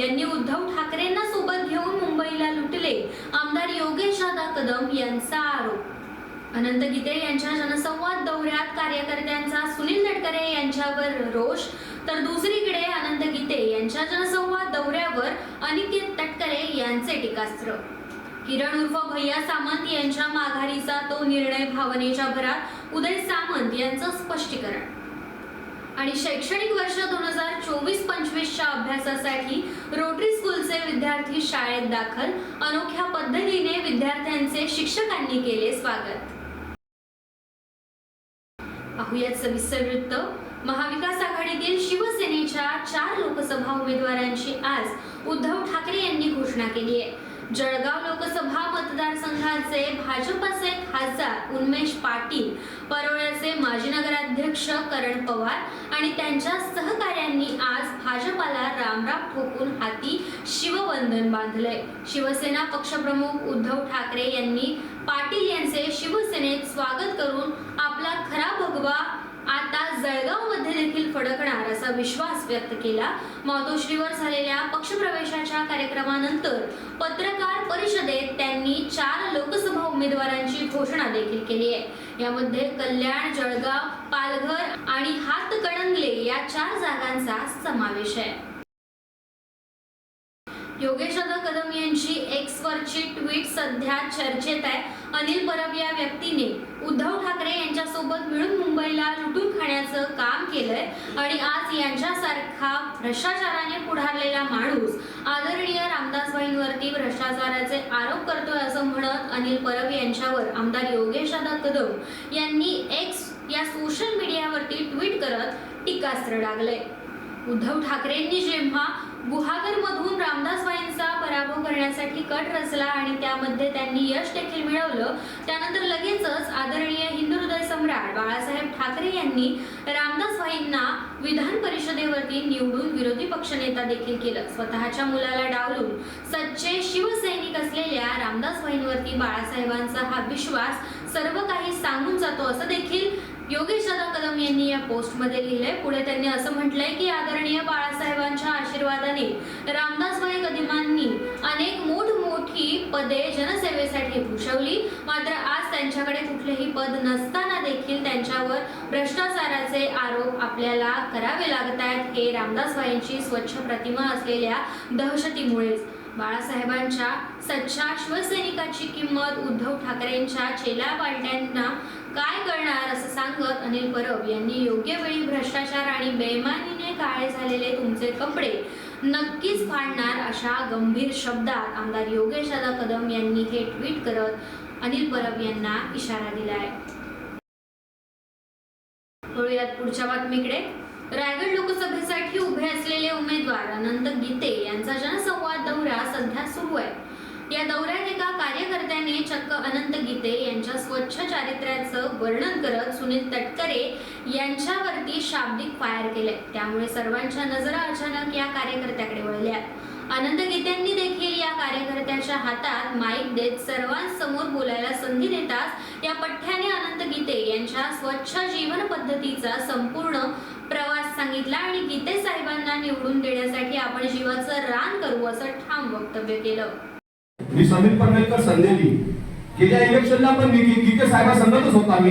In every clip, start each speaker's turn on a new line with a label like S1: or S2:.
S1: यांनी उद्धव ठाकरेंना सोबत घेऊन मुंबईला लुटले. आमदार योगेश दादा कदम यांचा आरोप. अनंत गीते यांच्या जनसंवाद दौऱ्यात कार्यकर्त्यांचा सुनील तटकरे यांच्यावर रोष. तर दुसरीकडे अनंत गीते यांच्या जनसंवाद दौऱ्यावर अनिकेत तटकरे यांचे टीकास्त्र. किरण उर्फ भैया सामंत यांच्या माघारीचा तो निर्णय भावनेच्या भरात. उदय सामंत यांचं स्पष्टीकरण. आणि शैक्षणिक वर्ष दोन हजार चोवीस पंचवीसच्या अभ्यासासाठी रोटरी स्कूलचे विद्यार्थी शाळेत दाखल. अनोख्या पद्धतीने विद्यार्थ्यांचे शिक्षकांनी केले स्वागत. पाहुयात सविस्तर वृत्त. महाविकास आघाडीतील शिवसेनेच्या चार लोकसभा उमेदवारांची आज उद्धव ठाकरे यांनी घोषणा केली आहे. जळगाव लोकसभा मतदारसंघाचे भाजपचे खासदार उन्मेश पाटील परोळ्याचे माजी नगराध्यक्ष करण पवार आणि त्यांच्या सहकाऱ्यांनी आज भाजपाला रामराम ठोकून हाती शिववंदन बांधलंय. शिवसेना पक्षप्रमुख उद्धव ठाकरे यांनी पाटील यांचे शिवसेनेत स्वागत करून आपला खरा भगवा आता जळगावमध्ये देखील फडकणार असा विश्वास व्यक्त केला. मातोश्रीवर झालेल्या पक्षप्रवेशाच्या कार्यक्रमानंतर पत्रकार परिषदेत त्यांनी चार लोकसभा उमेदवारांची घोषणा देखील केली आहे. यामध्ये कल्याण जळगाव पालघर आणि हातकणंगले या चार जागांचा समावेश आहे. योगेशदा कदम यांची एक्स वरची ट्विट सध्या चर्चेत आहे. अनिल परब या व्यक्तीने उद्धव ठाकरे यांच्यासोबत मिळून मुंबईला लुटून खाण्याचं काम केलंय. आणि आज यांच्यासारखा भ्रष्टाचाराने पुढारलेला माणूस आदरणीय रामदासबाईंवरती भ्रष्टाचाराचे आरोप करतोय असं म्हणत अनिल परब यांच्यावर आमदार योगेश कदम यांनी एक्स या सोशल मीडियावरती ट्विट करत टीकास्त्र लागले उद्धव ठाकरेंनी जेव्हा गुहागर मधून रामदासबाईंचा पराभव करण्यासाठी कट रचला आणि त्यामध्ये त्यांनी यश देखील मिळवलं. त्यानंतर लगेचच आदरणीय हिंदू हृदय सम्राट बाळासाहेब ठाकरे यांनी रामदासबाईंना विधान परिषदेवरती निवडून विरोधी पक्षनेता देखील केलं. स्वतःच्या मुलाला डावलून सच्चे शिवसैनिक असलेल्या रामदासबाईंवरती बाळासाहेबांचा हा विश्वास सर्व काही सांगून जातो असं देखील योगेश दादा कदम यांनी या पोस्टमध्ये लिहिलंय. पुढे त्यांनी असं म्हटलंय की आदरणीय बाळासाहेबांच्या आशीर्वादाने रामदासबाई कदमांनी अनेक मोठमोठी पदे जनसेवेसाठी भूषवली. मात्र आज त्यांच्याकडे कुठलेही पद नसताना देखील त्यांच्यावर भ्रष्टाचाराचे आरोप आपल्याला करावे लागत आहेत. हे रामदासबाईंची स्वच्छ प्रतिमा असलेल्या दहशतीमुळेच. बाळासाहेबांच्या सच्चा शिवसैनिकाची किंमत उद्धव ठाकरेंच्या चेला पालट्यांना काय करणार असं सांगत अनिल परब यांनी योग्य वेळी भ्रष्टाचार आणि बेमानीने काळे झालेले तुमचे कपडे नक्कीच फाडणार अशा गंभीर शब्दात आमदार योगेश दादा कदम यांनी हे ट्विट करत अनिल परब यांना इशारा दिलाय. वळूयात पुढच्या बातमीकडे. रायगड लोकसभेसाठी उभे असलेले उमेदवार अनंत गीते यांचा जनसंवाद दौरा सध्या सुरू आहे. या दौऱ्यात एका कार्यकर्त्याने चक्क अनंत गीते यांच्या स्वच्छ चारित्र्याचं वर्णन करत सुनील तटकरे यांच्यावरती शाब्दिक फायर केले. त्यामुळे सर्वांच्या नजरा अचानक या कार्यकर्त्याकडे वळल्या. अनंत गीत्यांनी देखील या कार्यकर्त्याच्या हातात माईक देत सर्वांसमोर बोलायला संधी देताच या पठ्ठ्याने अनंत गीते यांच्या स्वच्छ जीवन पद्धतीचा संपूर्ण प्रवास सांगितला आणि गीते साहेबांना निवडून देण्यासाठी आपण जीवाचं रान करू असं ठाम वक्तव्य केलं.
S2: मी समीर पनवेलकर संदेली गेल्या इलेक्शनला पण मी गी- गीते साहेबांसंगतच होता मी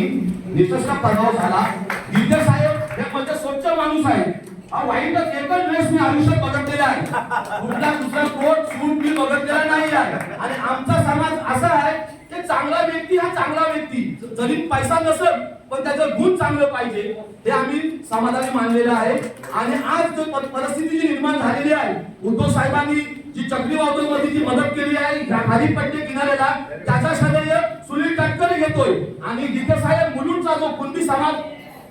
S2: निष्ठा पराभव झाला. गीते साहेब हे म्हणजे स्वच्छ माणूस आहे हा वाईटच एकच वेळेस मी आयुष्यात बघितलेला आहे. कुठला दुसरा कोट सूट मी बघितलेला नाही आहे. आणि आमचा समाज असा आहे की चांगला व्यक्ती हा चांगला व्यक्ती. जरी पैसा नसेल पण त्याचं गुण चांगलं पाहिजे. हे आम्ही समाजाने मानलेलं आहे. आणि आज जो प- परिस्थिती जी निर्माण झालेली आहे उद्धव साहेबांनी जी चक्रीवादळमध्ये जी मदत केली आहे ह्या खाली पट्टे किनाऱ्याला त्याचा श्रेय सुनील तटकरे घेतोय. आणि गीते साहेब मुलुंडचा जो कुणबी समाज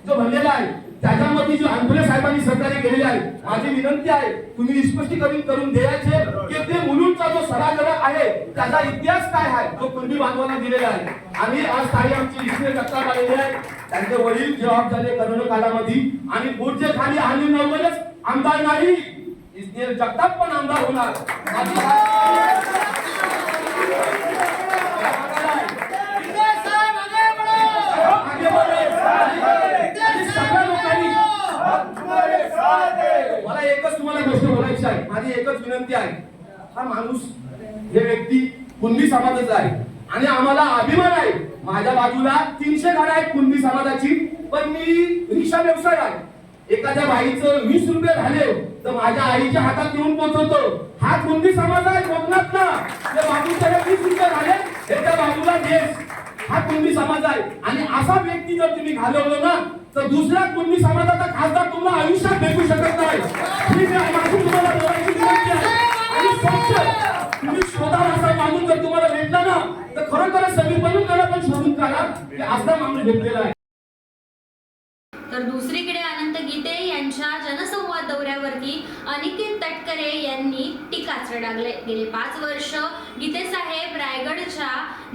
S2: जो बनलेला आहे त्याच्यामध्ये जे अंकुले साहेबांनी सहकार्य केलेले आहे माझी विनंती आहे तुम्ही स्पष्टीकरण करून द्यायचे की ते मुलुंडचा जो सरागडा आहे त्याचा इतिहास काय आहे जो कुणबी बांधवांना दिलेला आहे. आणि आज काही आमची इसमे जगताप आलेले आहे. त्यांचे वडील जबाब झाले करोना काळामध्ये आणि पुढचे खाली आणि नवलच आमदार नाही. ते जगतात पण आमदार होणार. मला एकच तुम्हाला गोष्ट बोलायची आहे. माझी एकच विनंती आहे. हा माणूस हे व्यक्ती कुणबी समाजाचा आहे. आणि आम्हाला अभिमान आहे. माझ्या बाजूला तीनशे गाड्या आहेत कुणबी समाजाची पण मी रिक्षा व्यवसाय आहे. एखाद्या बाईचं वीस रुपये झाले तर माझ्या आईच्या हातात येऊन पोहोचवतो हा कुणबी समाज आहे कोकणात ना. त्या बाजूच्या वीस रुपये झाले एका बाजूला देश हा कुणबी समाज आहे. आणि असा व्यक्ती जर तुम्ही घालवलं ना तर दुसऱ्या कुणबी समाजाचा खासदार तुम्हाला आयुष्यात भेटू शकत नाही. ही मी- माझी तुम्हाला बोलायची विनंती आहे. आणि स्वच्छ तुम्ही स्वतः असा माणूस जर तुम्हाला भेटला ना तर खरोखर समीपणून करा पण शोधून काढा. की असा माणूस भेटलेला आहे.
S1: तर दुसरीकडे यांच्या जनसंवाद दौऱ्यावरती अनिकेत तटकरे यांनी टीका चढागले गेले पाच वर्ष गीते साहेब रायगडच्या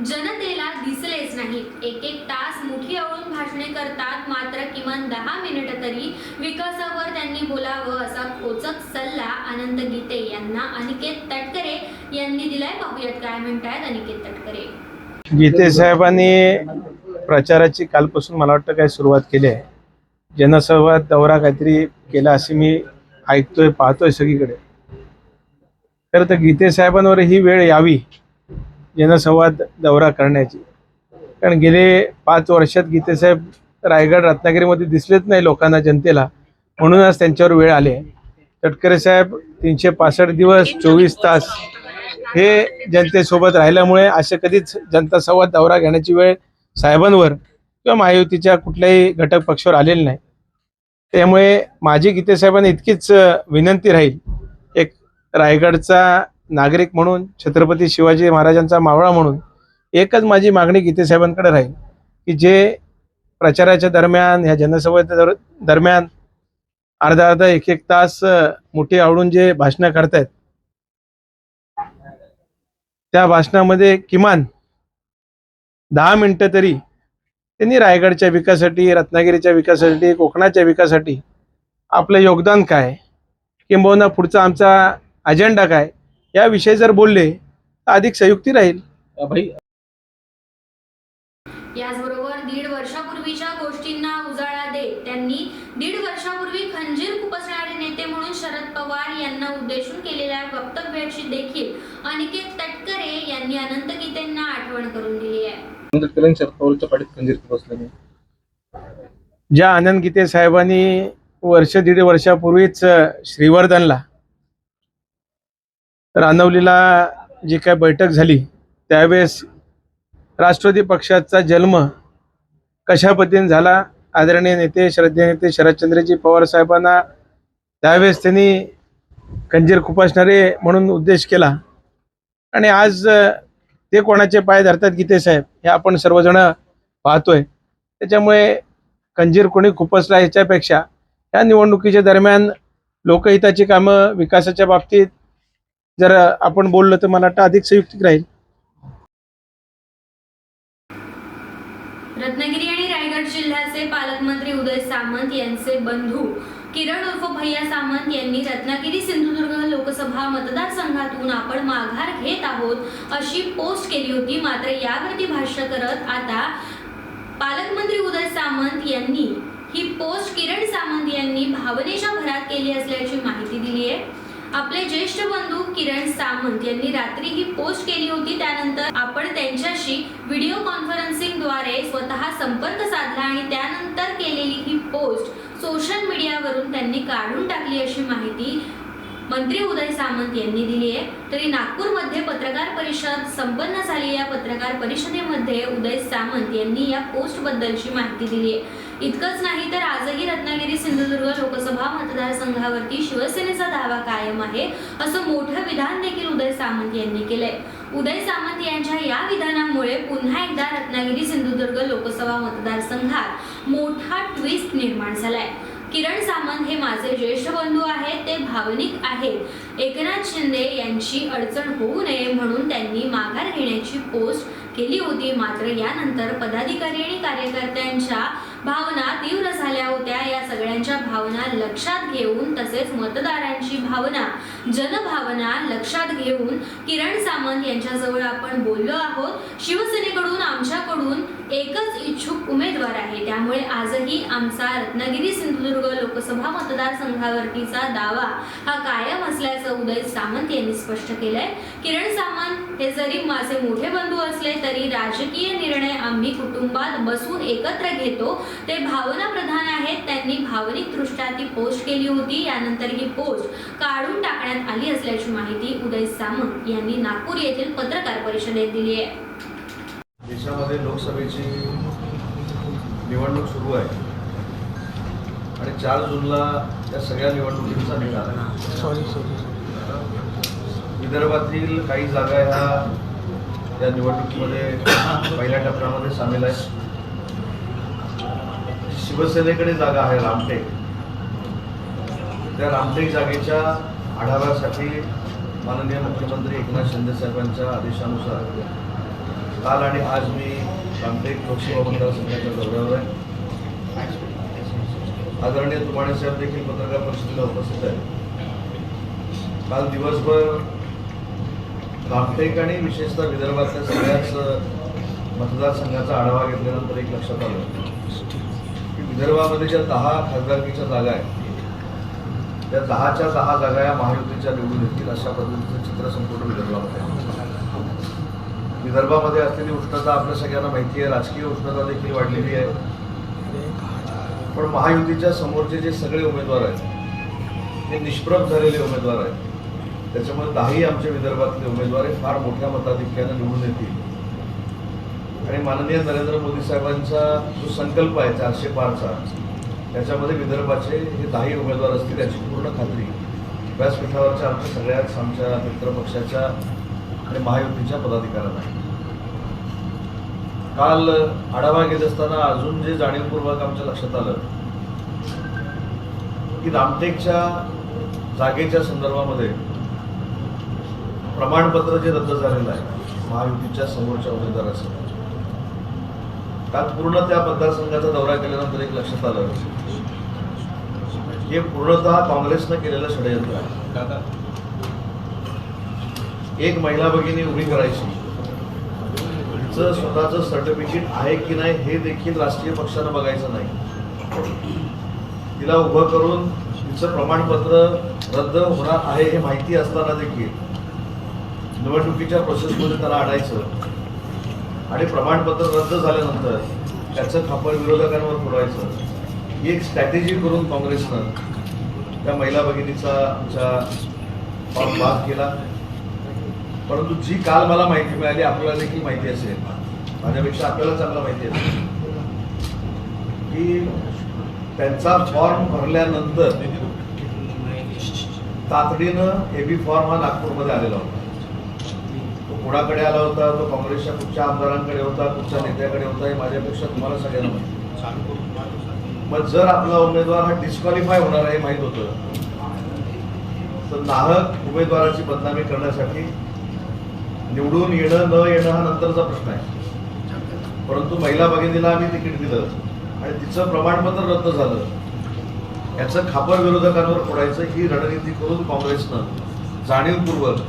S1: जनतेला दिसलेच नाहीत. एक एक तास मुठी आवळून भाषणे करतात मात्र किमान दहा मिनिटं तरी विकासावर त्यांनी बोलावं असा खोचक सल्ला आनंद गीते यांना अनिकेत तटकरे यांनी दिलाय. पाहूयात काय म्हणतायत अनिकेत तटकरे.
S3: गीते साहेबांनी प्रचाराची कालपासून मला वाटतं काय सुरुवात केली आहे. जनसंवाद दौरा काहीतरी केला असे मी ऐकतोय पाहतोय सगळीकडे. खरं तर गीते साहेबांवर ही वेळ यावी जनसंवाद दौरा करण्याची. कारण गेले पाच वर्षात गीतेसाहेब रायगड रत्नागिरीमध्ये दिसलेच नाही लोकांना जनतेला. म्हणूनच त्यांच्यावर वेळ आले तटकरे साहेब तीनशे पासष्ट दिवस चोवीस तास हे जनतेसोबत राहिल्यामुळे असे कधीच जनता संवाद दौरा घेण्याची वेळ साहेबांवर किंवा महायुतीच्या कुठल्याही घटक पक्षावर आलेले नाही. त्यामुळे माझी गीते साहेबांना इतकीच विनंती राहील. एक रायगडचा नागरिक म्हणून छत्रपती शिवाजी महाराजांचा मावळा म्हणून एकच माझी मागणी गीते साहेबांकडे राहील की जे प्रचाराच्या दरम्यान ह्या जनसभेच्या दर- दरम्यान अर्धा अर्धा एक एक तास मोठी आवडून जे भाषणं करतायत त्या भाषणामध्ये किमान दहा मिनटं तरी त्यांनी रायगडच्या विकासासाठी रत्नागिरीच्या विकासासाठी कोकणाच्या विकासासाठी आपलं योगदान काय? किंबहुना पुढचा आमचा अजेंडा काय? याविषयी जर बोलले तर अधिक संयुक्ती राहील.
S1: याचबरोबर दीड वर्षापूर्वीच्या गोष्टींना उजाळा देत त्यांनी दीड वर्षापूर्वी खंजीर खुपसणारे नेते म्हणून शरद पवार यांना उद्देशून केलेल्या वक्तव्याची देखील अनिकेत तटकरे यांनी अनंत गीतेंना आठवण करून दिली आहे.
S4: आंबेडकरांनी शरद पवारच्या पाठीत खंजीर बसले
S3: ज्या आनंद गीते साहेबांनी वर्ष दीड वर्षापूर्वीच श्रीवर्धनला रानवलीला जी काय बैठक झाली त्यावेळेस राष्ट्रवादी पक्षाचा जन्म कशा पद्धतीने झाला? आदरणीय नेते श्रद्धेय नेते शरदचंद्रजी पवार साहेबांना त्यावेळेस त्यांनी कंजीर खुपासणारे म्हणून उद्देश केला. आणि आज ते कोणाचे पाय धरतात गीते साहेब हे आपण सर्वजण पाहतोय. त्याच्यामुळे कंजीर कोणी खुपसला ह्याच्यापेक्षा या निवडणुकीच्या दरम्यान लोकहिताची कामं विकासाच्या बाबतीत जर आपण बोललो तर मला वाटतं अधिक संयुक्तिक राहील.
S1: रत्नागिरी आणि रायगड जिल्ह्याचे पालकमंत्री उदय सामंत यांचे बंधू किरण उर्फ भैया सामंत यांनी रत्नागिरी सिंधुदुर्ग लोकसभा मतदारसंघातून आपण माघार घेत आहोत अशी पोस्ट केली होती. मात्र यावरती भाष्य करत आता पालकमंत्री उदय सामंत यांनी ही पोस्ट किरण सामंत यांनी भावनेच्या भरात केली असल्याची माहिती दिली आहे. आपले ज्येष्ठ बंधू किरण सामंत यांनी रात्री ही पोस्ट केली होती. त्यानंतर आपण त्यांच्याशी व्हिडिओ कॉन्फरन्सिंगद्वारे स्वतः संपर्क साधला आणि त्यानंतर केलेली ही पोस्ट सोशल मीडियावरून त्यांनी काढून टाकली अशी माहिती मंत्री उदय सामंत यांनी दिली आहे. तरी नागपूरमध्ये पत्रकार परिषद संपन्न झाली या पत्रकार परिषदेमध्ये उदय सामंत यांनी या पोस्टबद्दलची माहिती दिली आहे. इतकंच नाही तर आजही रत्नागिरी सिंधुदुर्ग लोकसभा मतदारसंघावरती शिवसेनेचा दावा कायम आहे असं मोठं विधान देखील उदय सामंत यांनी केलंय. उदय सामंत यांच्या या विधानामुळे पुन्हा एकदा रत्नागिरी सिंधुदुर्ग लोकसभा मतदारसंघात मोठा ट्विस्ट निर्माण झालाय. किरण सामंत हे माझे ज्येष्ठ बंधू आहेत ते भावनिक आहेत. एकनाथ शिंदे यांची अडचण होऊ नये म्हणून त्यांनी माघार घेण्याची पोस्ट केली होती. मात्र यानंतर पदाधिकारी आणि कार्यकर्त्यांच्या भावना तीव्र झाल्या होत्या. या सगळ्यांच्या भावना लक्षात घेऊन तसेच मतदारांची भावना जनभावना लक्षात घेऊन किरण सामंत यांच्याजवळ आपण बोललो आहोत. शिवसेनेकडून आमच्याकडून एकच इच्छुक उमेदवार आहे. त्यामुळे आजही आमचा रत्नागिरी सिंधुदुर्ग लोकसभा मतदारसंघावरतीचा दावा हा कायम असल्याचं उदय सामंत यांनी स्पष्ट केलंय. किरण सामंत हे जरी माझे मोठे बंधू असले तरी राजकीय निर्णय आम्ही कुटुंबात बसून एकत्र घेतो. ते भावना प्रधान आहेत. त्यांनी भावनिक दृष्ट्या ती पोस्ट केली होती. यानंतर ही पोस्ट काढून टाकण्यात आली असल्याची माहिती उदय सामंत यांनी नागपूर येथील पत्रकार परिषदेत दिली आहे.
S5: देशामध्ये लोकसभेची निवडणूक सुरू आहे. आणि चार जूनला या सगळ्या निवडणुकींचा निकाल आहे.
S3: सॉरी सॉरी
S5: विदर्भातील काही जागा ह्या या निवडणुकीमध्ये पहिल्या टप्प्यामध्ये सामील आहेत. शिवसेनेकडे जागा आहे रामटेक. त्या रामटेक जागेच्या आढाव्यासाठी माननीय मुख्यमंत्री एकनाथ शिंदे साहेबांच्या आदेशानुसार काल आणि आज मी रामटेक लोकसभा मतदारसंघाच्या दौऱ्यावर आहे. आदरणीय तुमाणे साहेब देखील पत्रकार परिषदेला उपस्थित आहेत. काल दिवसभर रामटेक आणि विशेषतः विदर्भातल्या सगळ्याच मतदारसंघाचा आढावा घेतल्यानंतर एक लक्षात आलं. की विदर्भामध्ये ज्या दहा खासदारकीच्या जागा आहेत त्या दहाच्या दहा जागा या महायुतीच्या निवडून येतील अशा पद्धतीचं चित्र संपूर्ण विदर्भामध्ये आहे. विदर्भामध्ये असलेली उष्णता आपल्या सगळ्यांना माहिती आहे. राजकीय उष्णता देखील वाढलेली आहे. पण महायुतीच्या समोरचे जे सगळे उमेदवार आहेत ते निष्प्रभ झालेले उमेदवार आहेत. त्याच्यामुळे दहाही आमच्या विदर्भातले उमेदवार हे फार मोठ्या मताधिक्यानं निवडून येतील. आणि माननीय नरेंद्र मोदी साहेबांचा जो संकल्प आहे चारशे पारचा त्याच्यामध्ये विदर्भाचे हे दहाही उमेदवार असतील याची पूर्ण खात्री व्यासपीठावरच्या आमच्या सगळ्याच आमच्या मित्रपक्षाच्या आणि महायुतीच्या पदाधिकाऱ्यांना. काल आढावा घेत असताना अजून जे जाणीवपूर्वक आमच्या लक्षात आलं की रामटेकच्या जागेच्या संदर्भामध्ये प्रमाणपत्र जे रद्द झालेलं आहे महायुतीच्या समोरच्या उमेदवाराचं. काल पूर्ण त्या मतदारसंघाचा दौरा केल्यानंतर एक लक्षात आलं हे पूर्णतः काँग्रेसनं केलेलं षडयंत्र आहे. एक महिला भगिनी उभी करायची. तिचं स्वतःचं सर्टिफिकेट आहे की नाही हे देखील राष्ट्रीय पक्षानं बघायचं नाही. तिला उभं करून तिचं प्रमाणपत्र रद्द होणार आहे हे माहिती असताना देखील निवडणुकीच्या प्रोसेसमध्ये त्याला आणायचं आणि प्रमाणपत्र रद्द झाल्यानंतर त्याचं खापर विरोधकांवर पुरवायचं. ही एक स्ट्रॅटेजी करून काँग्रेसनं त्या महिला भगिनीचा आमच्या फॉर्म केला. परंतु जी काल मला माहिती मिळाली आपल्याला देखील माहिती असेल. माझ्यापेक्षा आपल्याला चांगलं माहिती असेल. की त्यांचा फॉर्म भरल्यानंतर तातडीनं एबी फॉर्म हा नागपूरमध्ये आलेला होता. तो कोणाकडे आला होता तो काँग्रेसच्या कुठच्या आमदारांकडे होता कुठच्या नेत्याकडे होता हे माझ्यापेक्षा तुम्हाला सगळ्यांना माहिती. मग जर आपला उमेदवार हा डिस्क्वालिफाय होणार आहे माहीत होतं तर नाहक उमेदवाराची बदनामी करण्यासाठी निवडून येणं न येणं हा नंतरचा प्रश्न आहे. परंतु महिला भगिनीला आम्ही तिकीट दिलं आणि तिचं प्रमाणपत्र रद्द झालं. याचं खापर विरोधकांवर फोडायचं ही रणनीती करून काँग्रेसनं जाणीवपूर्वक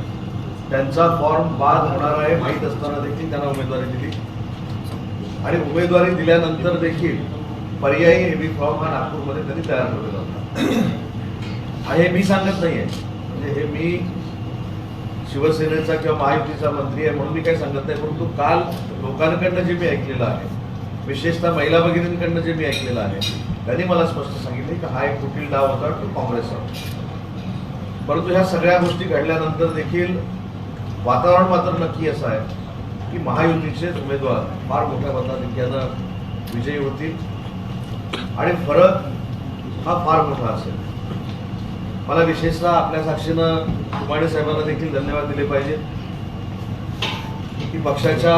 S5: त्यांचा फॉर्म बाद होणार आहे माहीत असताना देखील त्यांना उमेदवारी दिली. आणि उमेदवारी दिल्यानंतर देखील पर्यायी एबी फॉर्म हा नागपूरमध्ये त्यांनी तयार ठेवलेला होता. हे मी सांगत नाही आहे म्हणजे हे मी शिवसेनेचा किंवा महायुतीचा मंत्री आहे म्हणून मी काही सांगत नाही परंतु काल लोकांकडनं जे मी ऐकलेलं आहे विशेषतः महिला भगिनींकडनं जे मी ऐकलेलं आहे त्यांनी मला स्पष्ट सांगितले की हा एक कुटील डाव होता तो काँग्रेसचा. परंतु ह्या सगळ्या गोष्टी घडल्यानंतर देखील वातावरण मात्र नक्की असं आहे की महायुतीचेच उमेदवार फार मोठ्या मताधिक्यानं विजयी होतील. आणि फरक हा फार मोठा असेल. मला विशेषतः आपल्या साक्षीनं कुमाडे साहेबांना देखील धन्यवाद दिले पाहिजेत की पक्षाच्या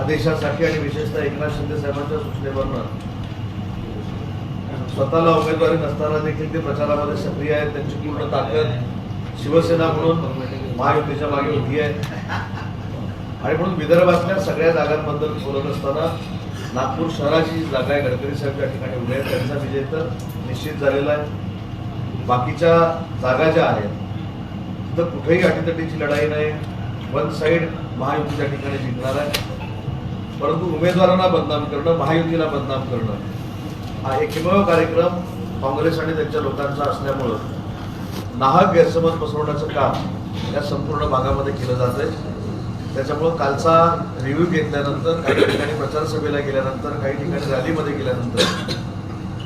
S5: आदेशासाठी आणि विशेषतः एकनाथ शिंदे साहेबांच्या सूचनेवरनं स्वतःला उमेदवारी नसताना देखील ते प्रचारामध्ये सक्रिय आहेत. त्यांची पूर्ण ताकद शिवसेना म्हणून महायुतीच्या मागे उभी आहे. आणि म्हणून विदर्भातल्या सगळ्या जागांबद्दल बोलत असताना नागपूर शहराची जी जागा आहे. गडकरी साहेब त्या ठिकाणी उभे आहेत त्यांचा विजय तर निश्चित झालेला आहे. बाकीच्या जागा ज्या आहेत तिथं कुठेही अटीतटीची लढाई नाही. वन साईड महायुतीच्या ठिकाणी जिंकणार आहे. परंतु उमेदवारांना बदनाम करणं महायुतीला बदनाम करणं हा एकमेव कार्यक्रम काँग्रेस आणि त्यांच्या लोकांचा असल्यामुळं नाहक गैरसमज पसरवण्याचं काम या संपूर्ण भागामध्ये केलं जात आहे त्याच्यामुळं कालचा रिव्ह्यू घेतल्यानंतर काही ठिकाणी प्रचार सभेला गेल्यानंतर काही ठिकाणी रॅलीमध्ये गेल्यानंतर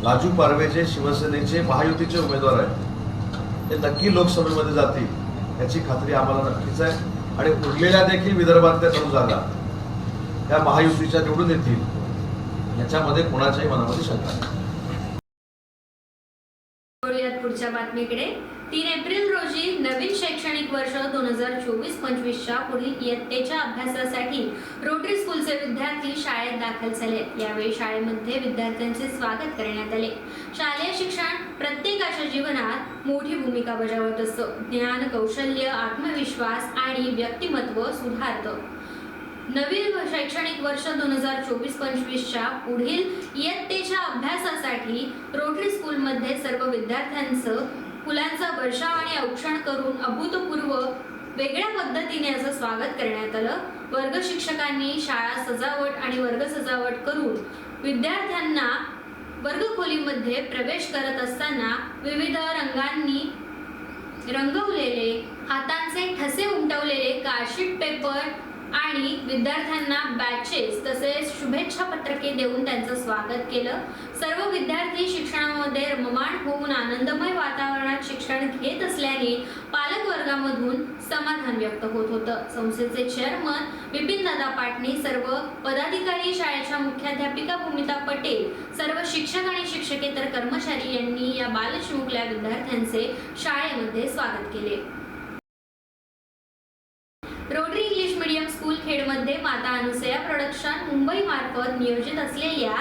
S5: राजू पारवेचे शिवसेनेचे महायुतीचे उमेदवार आहेत. ते नक्की लोकसभेमध्ये जातील याची खात्री आम्हाला नक्कीच आहे. आणि उरलेल्या देखील विदर्भातल्या नऊ जागा. त्या महायुतीच्या निवडून येतील याच्यामध्ये कोणाच्याही मनामध्ये शंका नाही.
S1: पुढच्या बातमीकडे. तीन एप्रिल रोजी नवीन शैक्षणिक वर्ष दोन हजार चोवीस पंचवीसच्या पुढील इयत्तेच्या अभ्यासासाठी रोटरी स्कूलचे विद्यार्थी शाळेत दाखल झाले. यावेळी शाळेमध्ये विद्यार्थ्यांचे स्वागत करण्यात आले. शालेय शिक्षण प्रत्येकाच्या जीवनात मोठी भूमिका बजावत असतं. ज्ञान कौशल्य आत्मविश्वास आणि व्यक्तिमत्व सुधारतं. नवीन शैक्षणिक वर्ष दोन हजार चोवीस पंचवीसच्या पुढील इयत्तेच्या अभ्यासासाठी रोटरी स्कूलमध्ये सर्व विद्यार्थ्यांचं फुलांचा वर्षाव आणि औक्षण करून अभूतपूर्व वेगळ्या पद्धतीने असं स्वागत करण्यात आलं. वर्ग शिक्षकांनी शाळा सजावट आणि वर्ग सजावट करून विद्यार्थ्यांना वर्गखोलीमध्ये प्रवेश करत असताना विविध रंगांनी रंगवलेले हातांचे ठसे उमटवलेले कार्डशीट पेपर आणि विद्यार्थ्यांना बॅचेस तसेच शुभेच्छा पत्रके देऊन त्यांचं स्वागत केलं. सर्व विद्यार्थी शिक्षणामध्ये रममाण होऊन आनंदमय वातावरणात शिक्षण घेत असल्याने पालक वर्गामधून समाधान व्यक्त होत होतं. संस्थेचे चेअरमन बिपिन दादा पाटणी सर्व पदाधिकारी शाळेच्या मुख्याध्यापिका भूमिता पटेल सर्व शिक्षक आणि शिक्षकेतर कर्मचारी यांनी या बालचिमुकल्या विद्यार्थ्यांचे शाळेमध्ये स्वागत केले. रोटरी स्कूल खेडमध्ये माता अनुसया प्रोडक्शन मुंबई मार्फत नियोजित असलेल्या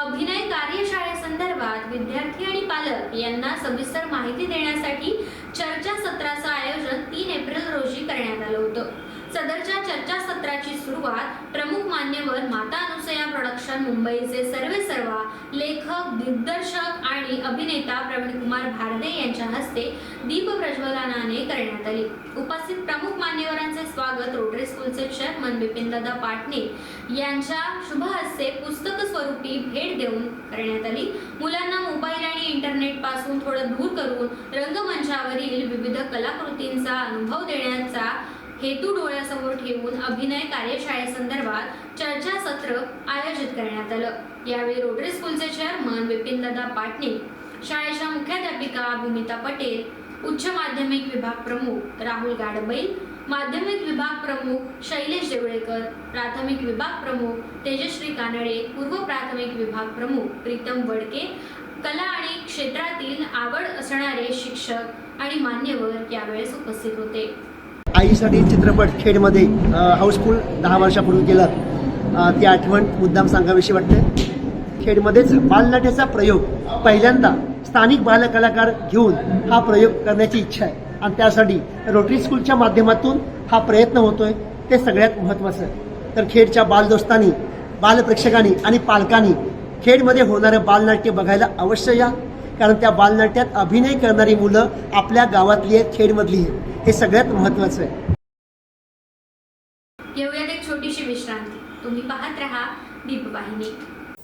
S1: अभिनय कार्यशाळेसंदर्भात विद्यार्थी आणि पालक यांना सविस्तर माहिती देण्यासाठी चर्चासत्राचं आयोजन तीन एप्रिल रोजी करण्यात आलं होतं. सदरच्या चर्चासत्राची सुरुवात प्रमुख मान्यवर माता अनुसया प्रोडक्शन मुंबईचे सर्वे सर्वा लेखक दिग्दर्शक आणि अभिनेता प्रवीण कुमार भारदे यांच्या हस्ते दीप प्रज्वलनाने करण्यात आली. उपस्थित प्रमुख मान्यवरांचे स्वागत रोटरी स्कूलचे चेअरमन बिपिनदादा पाटणे यांच्या शुभ हस्ते पुस्तक स्वरूपी भेट देऊन करण्यात आली. मुलांना मोबाईल आणि इंटरनेटपासून थोडं दूर करून रंगमंचावरील विविध कलाकृतींचा अनुभव देण्याचा हेतू डोळ्यासमोर ठेवून अभिनय कार्यशाळेसंदर्भात चर्चासत्र आयोजित करण्यात आलं. यावेळी रोटरी स्कूलचे चेअरमन विपिनदादा पाटणे शाळेच्या मुख्याध्यापिका भूमिता पटेल उच्च माध्यमिक विभाग प्रमुख राहुल गाडबैल माध्यमिक विभाग प्रमुख शैलेश देवळेकर प्राथमिक विभाग प्रमुख तेजश्री कानडे पूर्व प्राथमिक विभाग प्रमुख प्रीतम वडके कला आणि क्षेत्रातील आवड असणारे शिक्षक आणि मान्यवर यावेळेस उपस्थित होते.
S6: आईसाठी चित्रपट खेडमध्ये हाऊसफुल दहा वर्षापूर्वी केलं. ती आठवण मुद्दाम सांगावीशी वाटते. खेडमध्येच बालनाट्याचा प्रयोग पहिल्यांदा स्थानिक बालकलाकार घेऊन हा प्रयोग करण्याची इच्छा आहे. आणि त्यासाठी रोटरी स्कूलच्या माध्यमातून हा प्रयत्न होतोय. ते सगळ्यात महत्त्वाचं आहे. तर खेडच्या बालदोस्तांनी बालप्रेक्षकांनी आणि पालकांनी खेडमध्ये होणारं बालनाट्य बघायला अवश्य या. कारण त्या बालनाट्यात अभिनय करणारी मुलं आपल्या गावातली आहेत खेडमधली आहेत. हे सगळ्यात महत्त्वाचं आहे.
S1: घेऊयात एक छोटीशी विश्रांती. तुम्ही पाहत रहा दीपवाहिनी.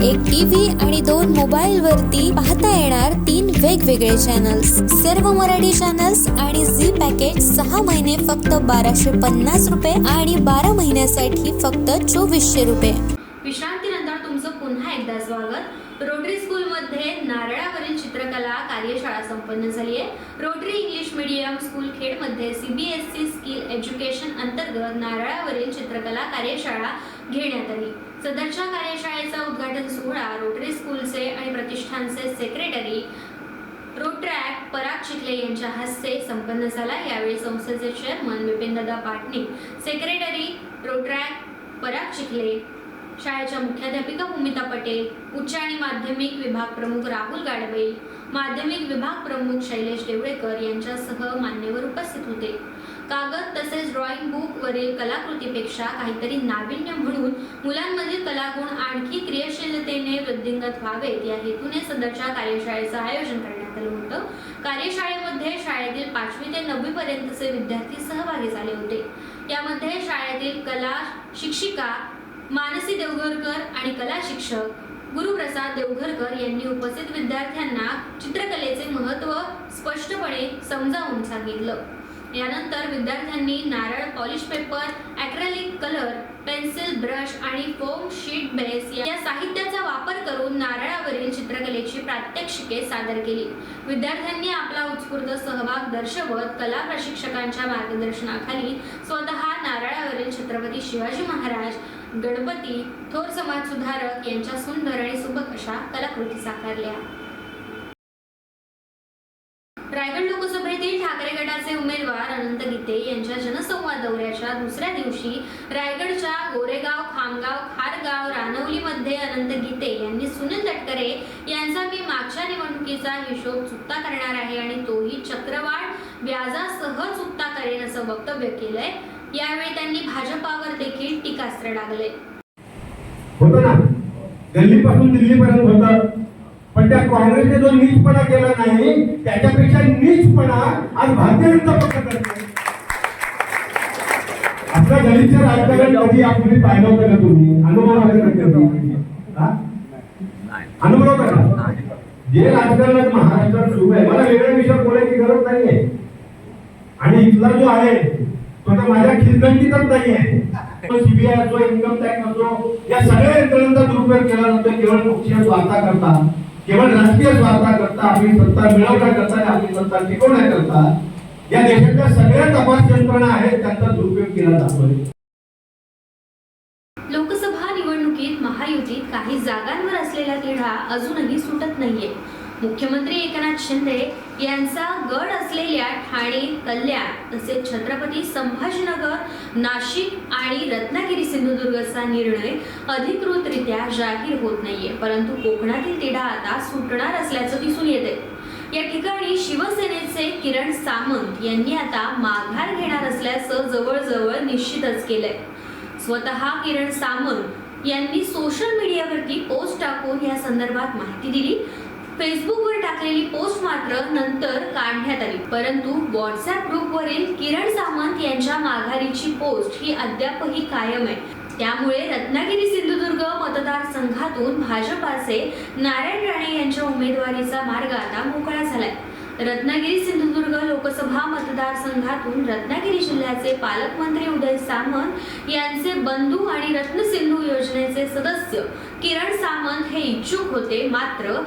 S7: एक टीव्ही आणि दोन मोबाईल वरती पाहता येणार तीन वेगवेगळे चॅनल्स सर्व मराठी चॅनल्स आणि झी पॅकेज सहा महिने फक्त बाराशे पन्नास रुपये आणि बारा महिन्यासाठी फक्त चोवीसशे रुपये.
S1: विश्रांतीनंतर तुमचं पुन्हा एकदा स्वागत. रोटरी स्कूलमध्ये नारळावरील चित्रकला कार्यशाळा संपन्न झाली आहे. रोटरी इंग्लिश मीडियम स्कूल खेडमध्ये सीबीएसई स्किल एज्युकेशन अंतर्गत नारळावरील चित्रकला कार्यशाळा घेण्यात आली. सदरच्या कार्यशाळेचा उद्घाटन सोहळा रोटरी स्कूलचे आणि प्रतिष्ठानचे सेक्रेटरी रोट्रॅक पराग चिखले यांच्या हस्ते संपन्न झाला. यावेळी संस्थेचे chairman Bipindada Patane secretary Rotaract Parag Chikhale शाळेच्या मुख्याध्यापिका भूमिता पटेल उच्च आणि माध्यमिक विभाग प्रमुख राहुल गाडवे माध्यमिक विभाग प्रमुख शैलेश देवळेकर यांच्यासह मान्यवर उपस्थित होते. कागद तसेच ड्रॉइंग बुक वरील कलाकृतीपेक्षा काहीतरी नाविन्य म्हणून मुलांमधील कलागुण आणखी क्रियाशीलतेने वृद्धिंगत व्हावेत. या हेतूने सदरच्या कार्यशाळेचं आयोजन करण्यात आलं होतं. कार्यशाळेमध्ये शाळेतील पाचवी ते नववी पर्यंतचे विद्यार्थी सहभागी झाले होते. यामध्ये शाळेतील कला शिक्षिका मानसी देवघरकर आणि कला शिक्षक गुरुप्रसाद देवघरकर यांनी उपस्थित विद्यार्थ्यांना चित्रकलेचे महत्त्व स्पष्टपणे समजावून सांगितलं. यानंतर विद्यार्थ्यांनी नारळ polish paper acrylic colour pencil brush आणि फोम शीट बेस या साहित्याचा वापर करून नारळावरील चित्रकलेची प्रात्यक्षिके सादर केली. विद्यार्थ्यांनी आपला उत्स्फूर्त सहभाग दर्शवत कला प्रशिक्षकांच्या मार्गदर्शनाखाली स्वतः नारळावरील छत्रपती शिवाजी महाराज गणपती थोर समाज सुधारक यांच्या सुंदर आणि सुबक अशा कलाकृती साकारल्या. रायगड लोकसभेतील ठाकरे गटाचे उमेदवार अनंत गीते यांच्या जनसंवाद दौऱ्याच्या दुसऱ्या दिवशी रायगडच्या गोरेगाव खामगाव खारगाव रानवलीमध्ये अनंत गीते यांनी सुनील तटकरे यांचा मी मागच्या निवडणुकीचा हिशोब चुकता करणार आहे आणि तोही चक्रवाढ व्याजासह चुकता करेन असं वक्तव्य केलंय. यावेळी त्यांनी भाजपावर देखील टीकास्त्र डागले.
S2: होतं ना. दिल्लीपासून दिल्लीपर्यंत होतं. पण त्या काँग्रेसने जो नीचपणा केला नाही त्याच्यापेक्षा नीचपणा आज भारतीय जनता पक्ष करते. आपल्या गल्लीचं राजकारण कधी यापूर्वी पाहिलं होतं? का तुम्ही अनुभव आले अनुभव करा. जे राजकारण महाराष्ट्रात सुरू आहे मला वेगळ्या विषयावर बोलायची गरज नाहीये. आणि इथला जो आहे तो तर माझ्या खिलगंटीतच नाही आहे सीबीआय असो इन्कम टॅक्स असो या सगळ्या यंत्रणांचा दुरुपयोग केला जातो केवळ पक्षीय स्वार्था करता केवळ राजकीय स्वार्था करता आपली सत्ता मिळवण्याकरता आणि आपली सत्ता टिकवण्याकरता या देशाच्या सगळ्या तपास यंत्रणा आहेत त्यांचा दुरुपयोग केला जातोय.
S1: लोकसभा निवडणुकीत महायुतीत काही जागांवर असलेला तिढा अजूनही सुटत नाहीये. मुख्यमंत्री एकनाथ शिंदे यांचा गड असलेल्या ठाणे कल्याण तसेच छत्रपती संभाजीनगर नाशिक आणि रत्नागिरी सिंधुदुर्गचा निर्णय अधिकृतरित्या जाहीर होत नाहीये. परंतु कोकणातील तिढा आता सुटणार असल्याचं दिसून येते या ठिकाणी शिवसेनेचे किरण सामंत यांनी आता माघार घेणार असल्याचं जवळजवळ निश्चितच केलंय. स्वतः किरण सामंत यांनी सोशल मीडियावरती पोस्ट टाकून या संदर्भात माहिती दिली. फेसबुकवर टाकलेली पोस्ट मात्र नंतर काढण्यात आली. परंतु व्हॉट्सअप ग्रुपवरील किरण सामंत यांच्या माघारीची पोस्ट ही अद्यापही कायम आहे. त्यामुळे रत्नागिरी सिंधुदुर्ग मतदारसंघातून भाजपाचे नारायण राणे यांच्या उमेदवारीचा मार्ग आता मोकळा झालाय. रत्नागिरी सिंधुदुर्ग लोकसभा मतदारसंघातून रत्नागिरी जिल्ह्याचे पालकमंत्री उदय सामंत यांचे बंधू आणि रत्नसिंधू योजनेचे सदस्य किरण सामंत हे इच्छुक होते. मात्र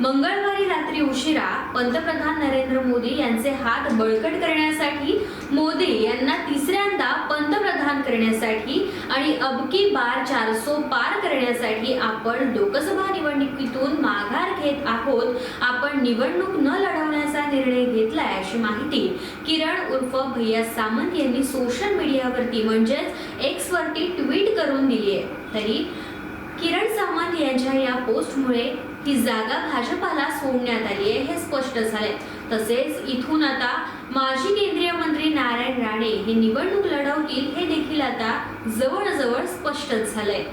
S1: मंगळवारी रात्री उशिरा पंतप्रधान नरेंद्र मोदी यांचे हात बळकट करण्यासाठी मोदी यांना तिसऱ्यांदा पंतप्रधान करण्यासाठी आणि अबकी बार चारसो पार करण्यासाठी आपण लोकसभा निवडणुकीतून माघार घेत आहोत. आपण निवडणूक न लढवण्याचा निर्णय घेतलाय अशी माहिती किरण उर्फ भैया सामंत यांनी सोशल मीडियावरती म्हणजेच एक्स वरती ट्विट करून दिली आहे तरी किरण सामंत यांच्या या पोस्टमुळे ही जागा भाजपाला सोडण्यात आली आहे हे स्पष्ट झाले तसेच इथून आता माजी केंद्रीय मंत्री नारायण राणे हे निवडणूक लढवतील हे देखील आता जवळजवळ स्पष्टच झालंय.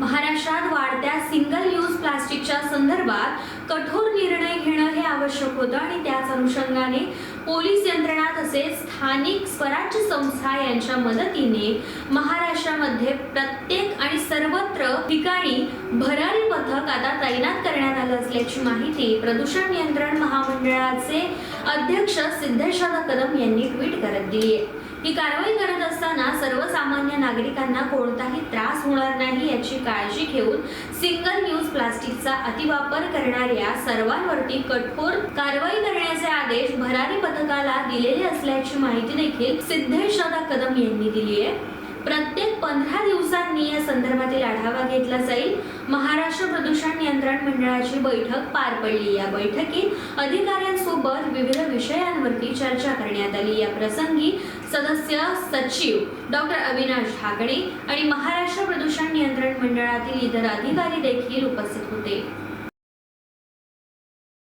S1: महाराष्ट्रात वाढत्या सिंगल यूज प्लास्टिकच्या संदर्भात कठोर निर्णय घेणं हे आवश्यक होतं आणि त्याच अनुषंगाने पोलीस यंत्रणा तसेच स्थानिक स्वराज्य संस्था यांच्या मदतीने महाराष्ट्रामध्ये प्रत्येक आणि सर्वत्र ठिकाणी भरारी पथक आता तैनात करण्यात आलं असल्याची माहिती प्रदूषण नियंत्रण महामंडळाचे अध्यक्ष सिद्धेश्वर कदम यांनी ट्विट करत दिली आहे. ही कारवाई करत असताना सर्वसामान्य नागरिकांना कोणताही त्रास होणार नाही याची काळजी घेऊन सिंगल यूज प्लास्टिकचा अतिवापर करणाऱ्या सर्वांवरती कठोर कारवाई करण्याचे आदेश भरारी पथकाला दिलेले असल्याची माहिती देखील सिद्धेश दादा कदम यांनी दिली आहे. प्रत्येक पंधरा दिवसांनी या संदर्भातील आढावा घेतला जाईल. महाराष्ट्र प्रदूषण नियंत्रण मंडळाची बैठक पार पडली. या बैठकीत अधिकाऱ्यांसोबत विविध विषयांवरती चर्चा करण्यात आली. या प्रसंगी सदस्य सचिव डॉक्टर अविनाश ढाकणे आणि महाराष्ट्र प्रदूषण नियंत्रण मंडळातील इतर अधिकारी देखील उपस्थित होते.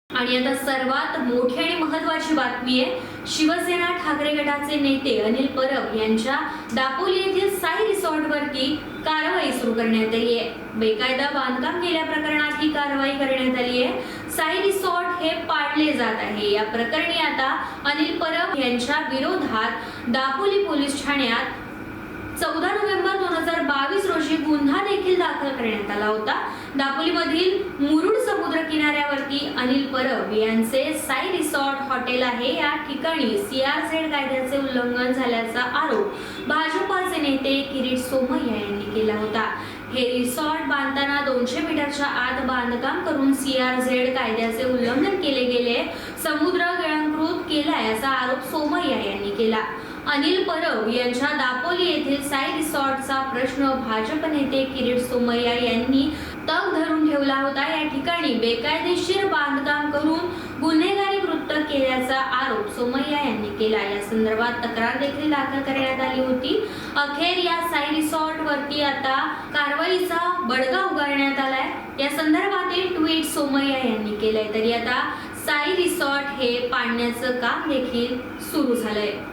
S1: आणि आता सर्वात मोठी आणि महत्वाची बातमी आहे शिवसेना ठाकरे गटाचे नेते अनिल परब यांच्या दापोली येथील साई रिसॉर्टवरती कारवाई सुरू करण्यात आली आहे. बेकायदा बांधकाम केल्या प्रकरणात ही कारवाई करण्यात आली आहे. साई रिसॉर्ट हे पाडले जात आहे. या प्रकरणी आता अनिल परब यांच्या विरोधात दापोली पोलीस ठाण्यात चौदा नोव्हेंबर दोन हजार बावीस रोजी गुन्हा देखील दाखल करण्यात आला होता. दापोलीमधील मुरुड समुद्र किनाऱ्यावरती अनिल परब यांचे साई रिसॉर्ट हॉटेल आहे. या ठिकाणी सीआरझेड कायद्याचे उल्लंघन झाल्याचा आरोप भाजपाचे नेते किरीट सोमय्या यांनी केला होता. हे रिसॉर्ट बांधताना दोनशे मीटरच्या आत बांधकाम करून सीआरझेड कायद्याचे उल्लंघन केले गेले. समुद्र गिळंकृत केला याचा आरोप सोमय्या यांनी केला. अनिल परब यांच्या दापोली येथील साई रिसॉर्टचा प्रश्न भाजप नेते किरीट सोमय्या यांनी तग धरून ठेवला होता. या ठिकाणी बेकायदेशीर बांधकाम करून गुन्हेगारी वृत्त केल्याचा आरोप सोमय्या यांनी केला. या संदर्भात तक्रार देखील दाखल करण्यात आली होती. अखेर या साई रिसॉर्ट वरती आता कारवाईचा बडगा उगारण्यात आलाय. या संदर्भातील ट्विट सोमय्या यांनी केलंय. तरी आता साई रिसॉर्ट हे पाडण्याचं काम देखील सुरू झालंय.